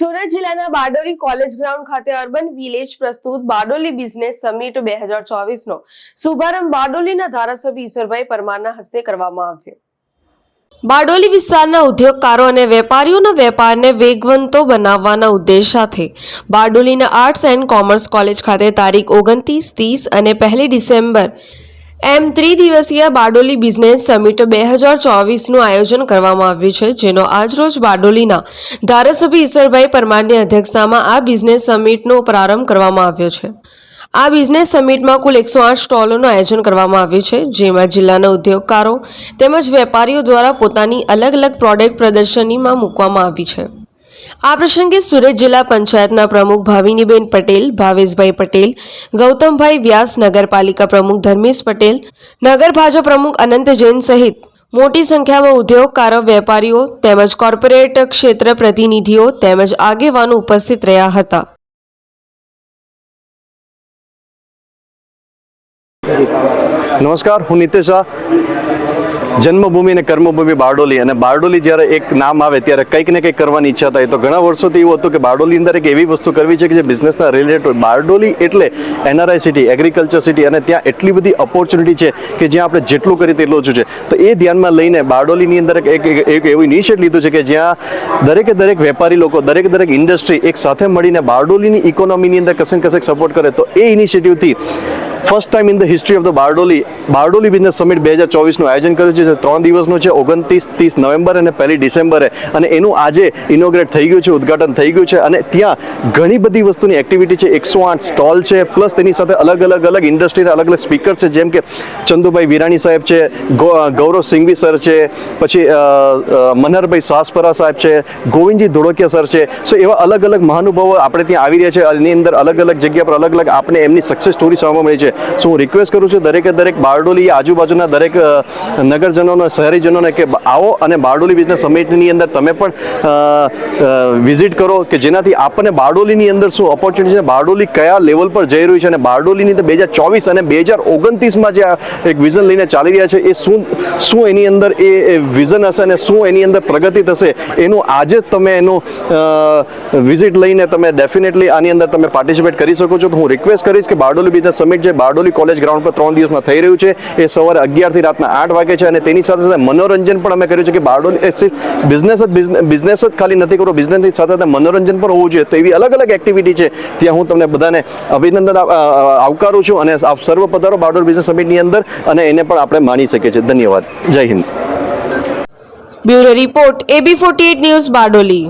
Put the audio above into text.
જિલ્લાના Bardoli college ground ખાતે urban village પ્રસ્તુત બારડોલી બિઝનેસ સમિટ બે હજાર ચોવીસનો શુભારંભ બારડોલીના ધારાસભ્ય ઈશ્વરભાઈ પરમારના હસ્તે કરવામાં આવ્યો. બારડોલી વિસ્તારના ઉદ્યોગકારો અને વેપારીઓના વેપારને વેગવંતો બનાવવાના ઉદ્દેશ સાથે બારડોલીના આર્ટ્સ એન્ડ કોમર્સ કોલેજ ખાતે તારીખ ઓગણત્રીસ, ત્રીસ અને પહેલી ડિસેમ્બર એમ ત્રિદિવસીય બારડોલી બિઝનેસ સમિટ બે હજાર ચોવીસનું આયોજન કરવામાં આવ્યું છે, જેનો આજરોજ બારડોલીના ધારાસભ્ય ઈશ્વરભાઈ પરમારની અધ્યક્ષતામાં આ બિઝનેસ સમિટનો પ્રારંભ કરવામાં આવ્યો છે. આ બિઝનેસ સમિટમાં કુલ એકસો આઠ સ્ટોલોનું આયોજન કરવામાં આવ્યું છે, જેમાં જિલ્લાના ઉદ્યોગકારો તેમજ વેપારીઓ દ્વારા પોતાની અલગ અલગ પ્રોડક્ટ પ્રદર્શનીમાં મૂકવામાં આવી છે. આ પ્રસંગે સુરત જિલ્લા પંચાયતના પ્રમુખ ભાવિનીબેન પટેલ, ભાવેશભાઈ પટેલ, ગૌતમભાઈ વ્યાસ નગરપાલિકા પ્રમુખ ધર્મેશ પટેલ, નગર ભાજપ પ્રમુખ અનંત જૈન સહિત મોટી સંખ્યામાં ઉદ્યોગકારો, વેપારીઓ તેમજ કોર્પોરેટ ક્ષેત્ર પ્રતિનિધિઓ તેમજ આગેવાનો ઉપસ્થિત રહ્યા હતા. નમસ્કાર, હું નિતેશ શાહ જન્મભૂમિ અને કર્મભૂમિ બારડોલી. અને બારડોલી જ્યારે એક નામ આવે ત્યારે કંઈક ને કંઈક કરવાની ઈચ્છા થાય. તો ઘણા વર્ષોથી એવું હતું કે બારડોલી અંદર એક એવી વસ્તુ કરવી છે કે જે બિઝનેસના રિલેટેડ હોય. બારડોલી એટલે એનઆરઆઈ સિટી એગ્રીકલ્ચર સિટી અને ત્યાં એટલી બધી ઓપોર્ચ્યુનિટી છે કે જ્યાં આપણે જેટલું કરીએ તેટલું ઓછું છે. તો એ ધ્યાનમાં લઈને બારડોલીની અંદર એક એક એવું ઇનિશિયેટ લીધું છે કે જ્યાં દરેકે દરેક વેપારી લોકો, દરેક દરેક ઇન્ડસ્ટ્રી એક સાથે મળીને બારડોલીની ઇકોનોમીની અંદર કસેક કસેક સપોર્ટ કરે. તો એ ઇનિશિયેટિવથી first time in the history of the Bardoli Bardoli business summit બે હજાર ચોવીસનું આયોજન કર્યું છે, જે ત્રણ દિવસનું છે, ઓગણત્રીસ, ત્રીસ નવેમ્બર અને પહેલી ડિસેમ્બરે. અને એનું આજે ઇનોગ્રેટ થઈ ગયું છે, ઉદઘાટન થઈ ગયું છે. અને ત્યાં ઘણી બધી વસ્તુની એક્ટિવિટી છે, એકસો આઠ સ્ટોલ છે, પ્લસ તેની સાથે અલગ અલગ અલગ ઇન્ડસ્ટ્રીના અલગ અલગ સ્પીકર છે, જેમ કે ચંદુભાઈ વિરાણી સાહેબ છે ગૌરવ સિંઘવી સર છે, પછી મનહરભાઈ સાસપરા સાહેબ છે, ગોવિંદજી ધોળકિયા સર છે. સો એવા અલગ અલગ મહાનુભાવો આપણે ત્યાં આવી રહ્યા છે. એની અંદર અલગ અલગ જગ્યા પર અલગ અલગ આપણે એમની સક્સેસ સ્ટોરી સાંભળવા મળી છે. સો હું રિક્વેસ્ટ કરું છું દરેકે દરેક બારડોલી આજુબાજુના દરેક નગરજનોને, શહેરીજનોને કે આવો અને બારડોલી બિઝનેસ સમિટની અંદર તમે પણ વિઝિટ કરો કે જેનાથી આપણને બારડોલીની અંદર શું ઓપોર્ચ્યુનિટી છે? બારડોલી કયા લેવલ પર જઈ રહ્યું છે? અને બારડોલીની અંદર બે હજાર ચોવીસ અને બે હજાર ઓગણત્રીસમાં જે એક વિઝન લઈને ચાલી રહ્યા છે, એ શું શું એની અંદર એ વિઝન હશે અને શું એની અંદર પ્રગતિ થશે? એનું આજે જ તમે એનું વિઝિટ લઈને તમે ડેફિનેટલી આની અંદર તમે પાર્ટિસિપેટ કરી શકો છો. તો હું રિક્વેસ્ટ કરીશ કે બારડોલી બિઝનેસ સમિટ જે બારડોલી કોલેજ ગ્રાઉન્ડ પર ત્રણ દિવસમાં થઈ રહ્યું છે. એ સવારે અગિયારથી રાતના આઠ વાગે છે અને તેની સાથે સાથે મનોરંજન પણ અમે કર્યું છે કે બારડોલી બિઝનેસ જ બિઝનેસ જ ખાલી નથી કરવો બિઝનેસની સાથે સાથે મનોરંજન પણ હોવું જોઈએ. તો એવી અલગ અલગ એક્ટિવિટી છે. ત્યાં હું તમને બધાને અભિનંદન આવકારું છું અને આપ સર્વ પધારો બારડોલી બિઝનેસ સમિટની અંદર અને એને પણ આપણે માણી શકીએ છીએ. ધન્યવાદ. જય Hind. Bureau report A B forty news Bardoli.